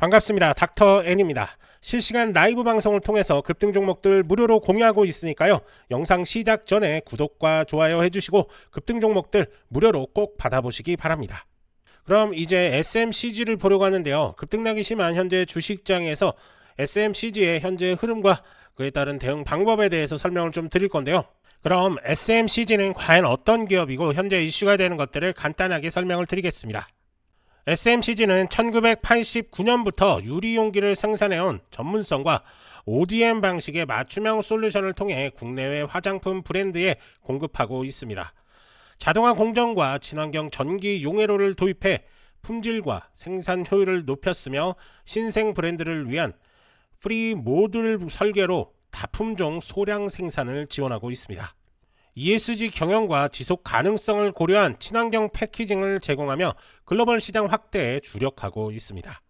반갑습니다. 닥터 N입니다. 실시간 라이브 방송을 통해서 급등 종목들 무료로 공유하고 있으니까요. 영상 시작 전에 구독과 좋아요 해주시고 급등 종목들 무료로 꼭 받아보시기 바랍니다. 그럼 이제 SMCG를 보려고 하는데요. 급등락이 심한 현재 주식장에서 SMCG의 현재 흐름과 그에 따른 대응 방법에 대해서 설명을 좀 드릴 건데요. 그럼 SMCG는 과연 어떤 기업이고 현재 이슈가 되는 것들을 간단하게 설명을 드리겠습니다. SMCG는 1989년부터 유리용기를 생산해온 전문성과 ODM 방식의 맞춤형 솔루션을 통해 국내외 화장품 브랜드에 공급하고 있습니다. 자동화 공정과 친환경 전기 용해로를 도입해 품질과 생산 효율을 높였으며 신생 브랜드를 위한 프리 모듈 설계로 다품종 소량 생산을 지원하고 있습니다. ESG 경영과 지속 가능성을 고려한 친환경 패키징을 제공하며 글로벌 시장 확대에 주력하고 있습니다.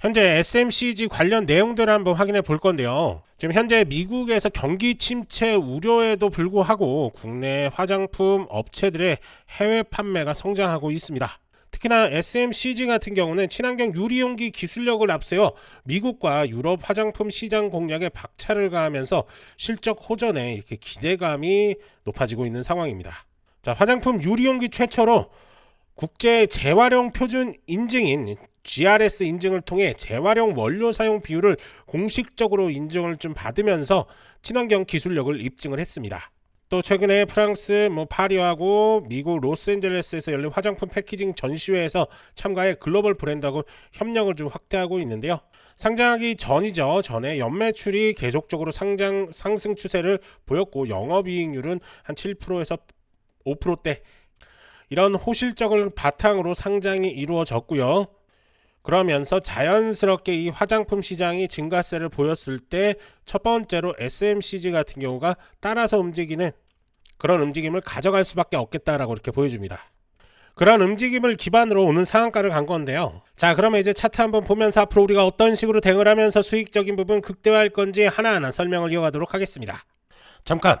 현재 SMCG 관련 내용들을 한번 확인해 볼 건데요. 지금 현재 미국에서 경기 침체 우려에도 불구하고 국내 화장품 업체들의 해외 판매가 성장하고 있습니다. 특히나 SMCG 같은 경우는 친환경 유리용기 기술력을 앞세워 미국과 유럽 화장품 시장 공략에 박차를 가하면서 실적 호전에 이렇게 기대감이 높아지고 있는 상황입니다. 자, 화장품 유리용기 최초로 국제 재활용 표준 인증인 GRS 인증을 통해 재활용 원료 사용 비율을 공식적으로 인정을 좀 받으면서 친환경 기술력을 입증을 했습니다. 또 최근에 프랑스 뭐 파리하고 미국 로스앤젤레스에서 열린 화장품 패키징 전시회에서 참가해 글로벌 브랜드하고 협력을 좀 확대하고 있는데요. 상장하기 전이죠. 전에 연매출이 계속적으로 상장 상승 추세를 보였고 영업이익률은 한 7%에서 5%대 이런 호실적을 바탕으로 상장이 이루어졌고요. 그러면서 자연스럽게 이 화장품 시장이 증가세를 보였을 때 첫 번째로 SMCG 같은 경우가 따라서 움직이는 그런 움직임을 가져갈 수밖에 없겠다라고 이렇게 보여줍니다. 그런 움직임을 기반으로 오는 상한가를 간 건데요. 자, 그러면 이제 차트 한번 보면서 앞으로 우리가 어떤 식으로 대응을 하면서 수익적인 부분 극대화할 건지 하나하나 설명을 이어가도록 하겠습니다. 잠깐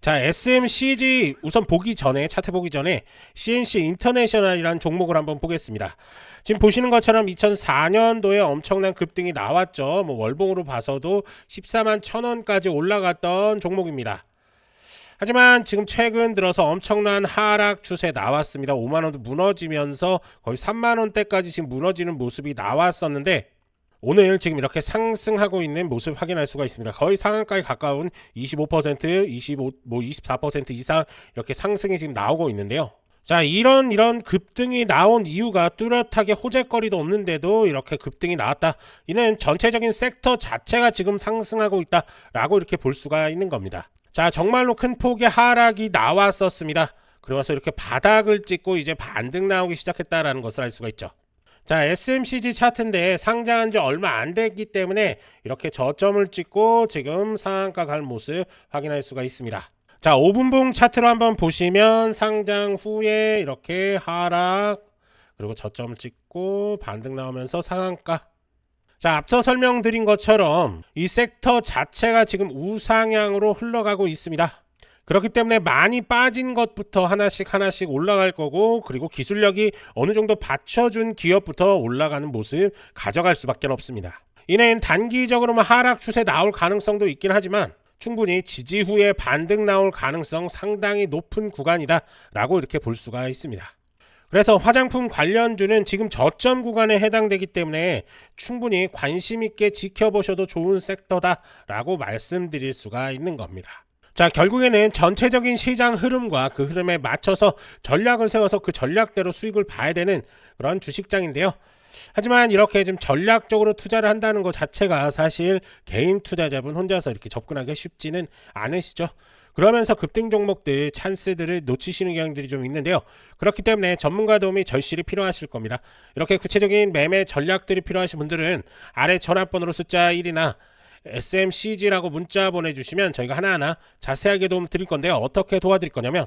자, SMCG 우선 보기 전에 차트 보기 전에 CNC 인터내셔널이라는 종목을 한번 보겠습니다. 지금 보시는 것처럼 2004년도에 엄청난 급등이 나왔죠. 뭐 월봉으로 봐서도 14만 1,000원까지 올라갔던 종목입니다. 하지만 지금 최근 들어서 엄청난 하락 추세 나왔습니다. 5만 원도 무너지면서 거의 3만 원대까지 지금 무너지는 모습이 나왔었는데 오늘 지금 이렇게 상승하고 있는 모습 확인할 수가 있습니다. 거의 상한가에 가까운 25%, 25, 뭐 24% 이상 이렇게 상승이 지금 나오고 있는데요. 자, 이런 이런 급등이 나온 이유가 뚜렷하게 호재거리도 없는데도 이렇게 급등이 나왔다. 이는 전체적인 섹터 자체가 지금 상승하고 있다라고 이렇게 볼 수가 있는 겁니다. 자, 정말로 큰 폭의 하락이 나왔었습니다. 그러면서 이렇게 바닥을 찍고 이제 반등 나오기 시작했다라는 것을 알 수가 있죠. 자, SMCG 차트인데 상장한 지 얼마 안 됐기 때문에 이렇게 저점을 찍고 지금 상한가 갈 모습 확인할 수가 있습니다. 자, 5분봉 차트로 한번 보시면 상장 후에 이렇게 하락 그리고 저점을 찍고 반등 나오면서 상한가 자, 앞서 설명드린 것처럼 이 섹터 자체가 지금 우상향으로 흘러가고 있습니다. 그렇기 때문에 많이 빠진 것부터 하나씩 하나씩 올라갈 거고 그리고 기술력이 어느 정도 받쳐준 기업부터 올라가는 모습 가져갈 수밖에 없습니다. 이는 단기적으로만 하락 추세 나올 가능성도 있긴 하지만 충분히 지지 후에 반등 나올 가능성 상당히 높은 구간이다 라고 이렇게 볼 수가 있습니다. 그래서 화장품 관련주는 지금 저점 구간에 해당되기 때문에 충분히 관심 있게 지켜보셔도 좋은 섹터다라고 말씀드릴 수가 있는 겁니다. 자, 결국에는 전체적인 시장 흐름과 그 흐름에 맞춰서 전략을 세워서 그 전략대로 수익을 봐야 되는 그런 주식장인데요. 하지만 이렇게 좀 전략적으로 투자를 한다는 것 자체가 사실 개인 투자자분 혼자서 이렇게 접근하기 쉽지는 않으시죠. 그러면서 급등 종목들 찬스들을 놓치시는 경향들이 좀 있는데요. 그렇기 때문에 전문가 도움이 절실히 필요하실 겁니다. 이렇게 구체적인 매매 전략들이 필요하신 분들은 아래 전화번호로 숫자 1이나 SMCG라고 문자 보내주시면 저희가 하나하나 자세하게 도움 드릴 건데요. 어떻게 도와드릴 거냐면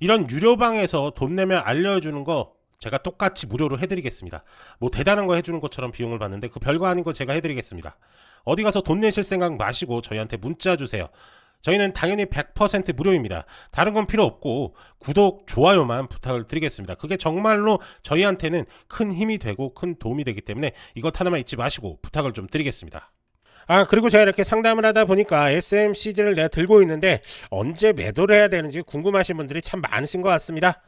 이런 유료방에서 돈 내면 알려주는 거 제가 똑같이 무료로 해드리겠습니다. 뭐 대단한 거 해주는 것처럼 비용을 받는데 그 별거 아닌 거 제가 해드리겠습니다. 어디 가서 돈 내실 생각 마시고 저희한테 문자 주세요. 저희는 당연히 100% 무료입니다. 다른 건 필요 없고 구독, 좋아요만 부탁을 드리겠습니다. 그게 정말로 저희한테는 큰 힘이 되고 큰 도움이 되기 때문에 이것 하나만 잊지 마시고 부탁을 좀 드리겠습니다. 아 그리고 제가 이렇게 상담을 하다 보니까 SMCG를 내가 들고 있는데 언제 매도를 해야 되는지 궁금하신 분들이 참 많으신 것 같습니다.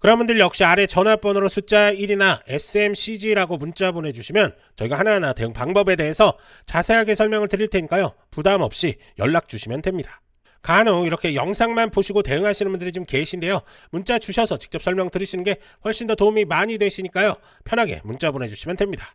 그런 분들 역시 아래 전화번호로 숫자 1이나 SMCG라고 문자 보내주시면 저희가 하나하나 대응 방법에 대해서 자세하게 설명을 드릴 테니까요. 부담 없이 연락 주시면 됩니다. 간혹 이렇게 영상만 보시고 대응하시는 분들이 좀 계신데요. 문자 주셔서 직접 설명 들으시는 게 훨씬 더 도움이 많이 되시니까요. 편하게 문자 보내주시면 됩니다.